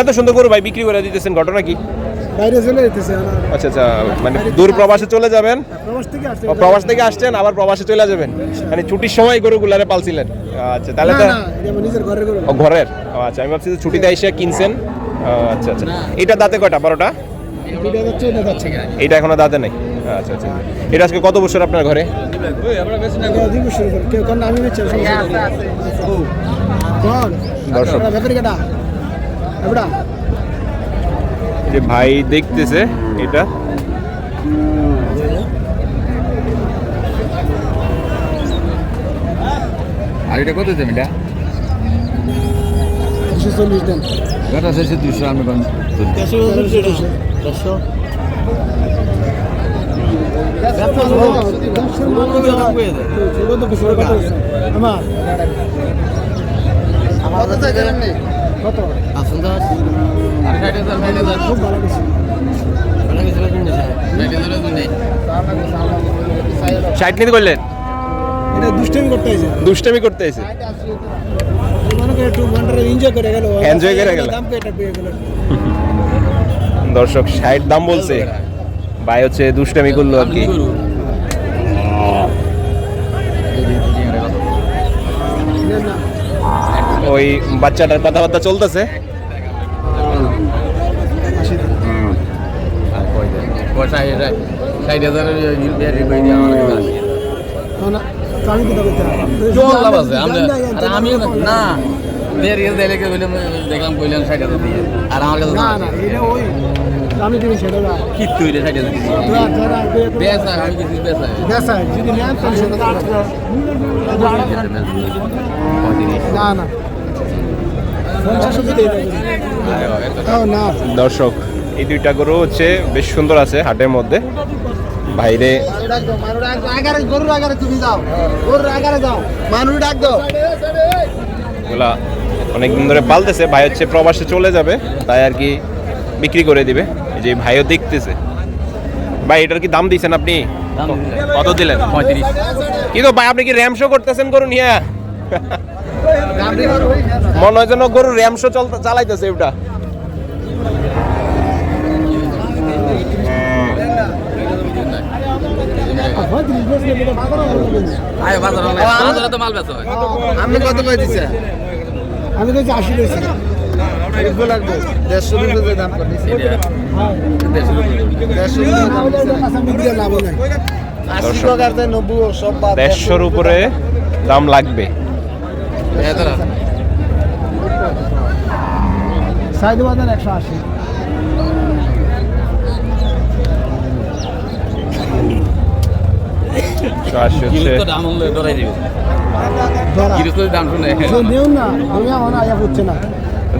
এত সুন্দর গরু ভাই বিক্রি করে দিতেছেন ঘটনা কি? বাইরে চলে যেতেছে আচ্ছা আচ্ছা মানে দূর প্রবাসে চলে যাবেন? প্রবাস থেকে আসছে ও, প্রবাস থেকে আসছেন আবার প্রবাসে চলে যাবেন? মানে ছুটির সময় গরুগুলারে পালছিলেন। আচ্ছা তাহলে না তো না নিজের ঘরের আচ্ছা আমি ভাবছি ছুটিতে এসে কিনছেন। আচ্ছা আচ্ছা। এটা দাঁতে কয়টা বারোটা? এটা যাচ্ছে এটা এখনও দাঁতে নাই। আচ্ছা আচ্ছা। এটা আজকে কত বছর আপনার ঘরে? দর্শক। যে ভাই দেখতেছে এটা। আর এটা কত দাম এটা? দুশো চল্লিশ দেন। কত আছে দুশো আমি কোন দেড়শো দেড়শো আমার কত? খুব ভালো কিছু। ষাট নিতে করলেন? এটা দুষ্টামি করতে হয়েছে দুষ্টামি করতে এনজয় করে গেল। দর্শক ষাট দাম বলছে। ভাই হচ্ছে দুষ্টামি করল আর কি। ওই বাচ্চাটার কথাবার্তা চলতেছে। না, দেখলাম ষাট হাজার দিয়ে। আর আমার কাছে না না এটা ওই আমি তুমি সেটা না কি তুই রে ষাট হাজার আমি কিছু যদি নেন তাহলে সেটা না না। দর্শক এই দুইটা গরু হচ্ছে বেশ সুন্দর আছে হাটের মধ্যে। বাইরে অনেকদিন ধরে পালতেছে। ভাই হচ্ছে প্রবাসে চলে যাবে তাই আর কি বিক্রি করে দিবে। যে ভাইও দেখতেছে। ভাই এটার কি দাম দিয়েছেন আপনি? কত দিলেন? পঁয়ত্রিশ। কিন্তু ভাই আপনি কি র্যাম শো করতেছেন করুন নিয়ে? মনে হয় যেন গরু র্যাম শো চলতে চালাইতেছে ওটা। কত আমি আশি দেড়শো দাম দেড়শোর উপরে দাম লাগবে। বাজার একশো আশি।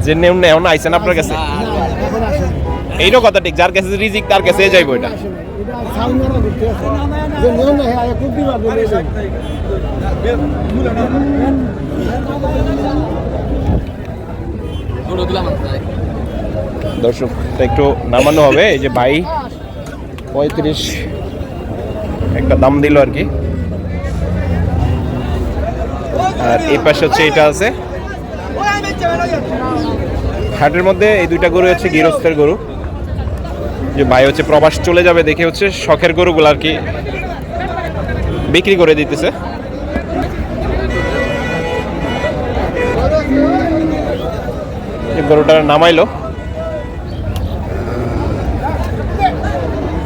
যে আইসেন আপনার কাছে? এখন কথা ঠিক যার কাছে রিজিক তার কাছে যাইবো এটা। আসে না এটা সাউন্ড মারা ঘুরতে আয়া খুব দর্শক, একটু নামানো হবে, এই যে ভাই পঁয়ত্রিশ একটা দাম দিল আর কি। আর এই পাশে হচ্ছে এটা আছে। হাটের মধ্যে এই দুইটা গরু হচ্ছে গৃহস্থের গরু। যে ভাই হচ্ছে প্রবাস চলে যাবে দেখে হচ্ছে শখের গরুগুলো আর কি বিক্রি করে দিতেছে। গরুটা নামাইলো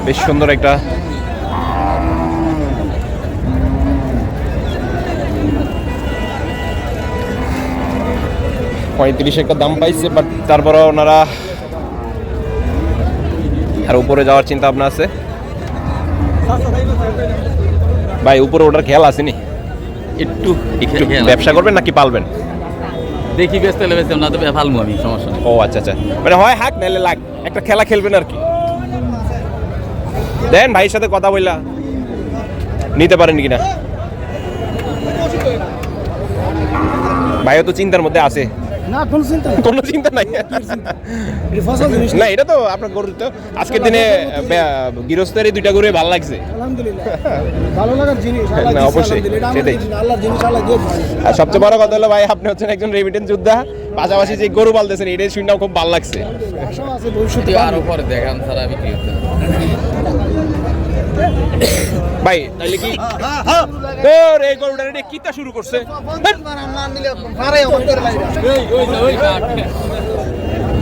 বেশ সুন্দর একটা পঁয়ত্রিশ একটা দাম পাইছে বাট তারপরে ওনারা আর উপরে যাওয়ার চিন্তা ভাবনা আছে? ভাই উপরে ওটার খেয়াল আসেনি একটু একটু ব্যবসা করবেন নাকি পালবেন? দেখি হলে বেচতাম না তো ফালমু আমি সমস্যা নেই। ও আচ্ছা আচ্ছা। মানে হয় হাক নাইলে লাগ। একটা খেলা খেলবেন আর কি। দেন ভাইয়ের সাথে কথা বললা নিতে পারেন কিনা? ভাইও তো চিন্তার মধ্যে আছে। না কোন চিন্তা নেই। কোনো চিন্তা নাই। এটা ফসল জিনিস। না এটা তো আপনার গরু তো। আজকের দিনে দুইটা গরু ভালো লাগছে। আলহামদুলিল্লাহ। ভালো লাগার জিনিস না, অবশ্যই, আলহামদুলিল্লাহ। এটা আমার সেটাই। আল্লাহর জিনিস আল্লাহ আর সবচেয়ে বড় কথা হলো ভাই আপনি হচ্ছেন একজন রেমিটেন্স যোদ্ধা। পাশাপাশি যে গরু পালতেছেন এটাই শুনে খুব ভালো লাগছে। আশাও আছে ভবিষ্যতে আরও পরে দেখান ভাই তাইলে কি? তোর এই গরুটা রে কিতা শুরু করছে?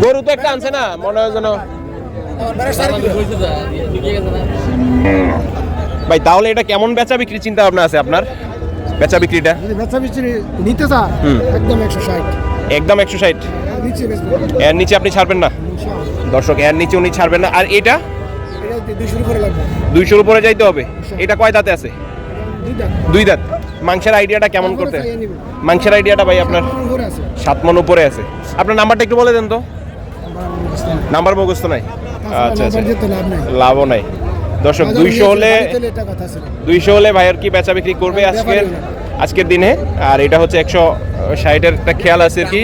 গরু তো একটা আনছে না মনে হয় যেন ভাই তাহলে এটা কেমন বেচা বিক্রি চিন্তা ভাবনা আছে আপনার? বেচা বিক্রিটা? বেচা বিক্রি নিতে চা হুম। একদম একশো ষাট। একদম একশো ষাট? এর নিচে আপনি ছাড়বেন না? দর্শক এর নিচে উনি ছাড়বেন না। আর এটা? দুইশোর উপরে যাইতে হবে। এটা কয় দাঁতে আছে? দুই দাঁত। মাংসের আইডিয়াটা কেমন করতে? মাংসের আইডিয়াটা ভাই আপনার সাত মন উপরে আছে। আপনার নাম্বারটা একটু বলে দেন তো। নাম্বার মুখস্থ নাই? আচ্ছা আচ্ছা। লাভও নাই। দর্শক দুইশো হলে দুইশো হলে ভাইয়ের কি বেচা বিক্রি করবে হ্যাঁ, আজকের? আজকের দিনে। আর এটা হচ্ছে একশো ষাটের একটা খেয়াল আছে আর কি।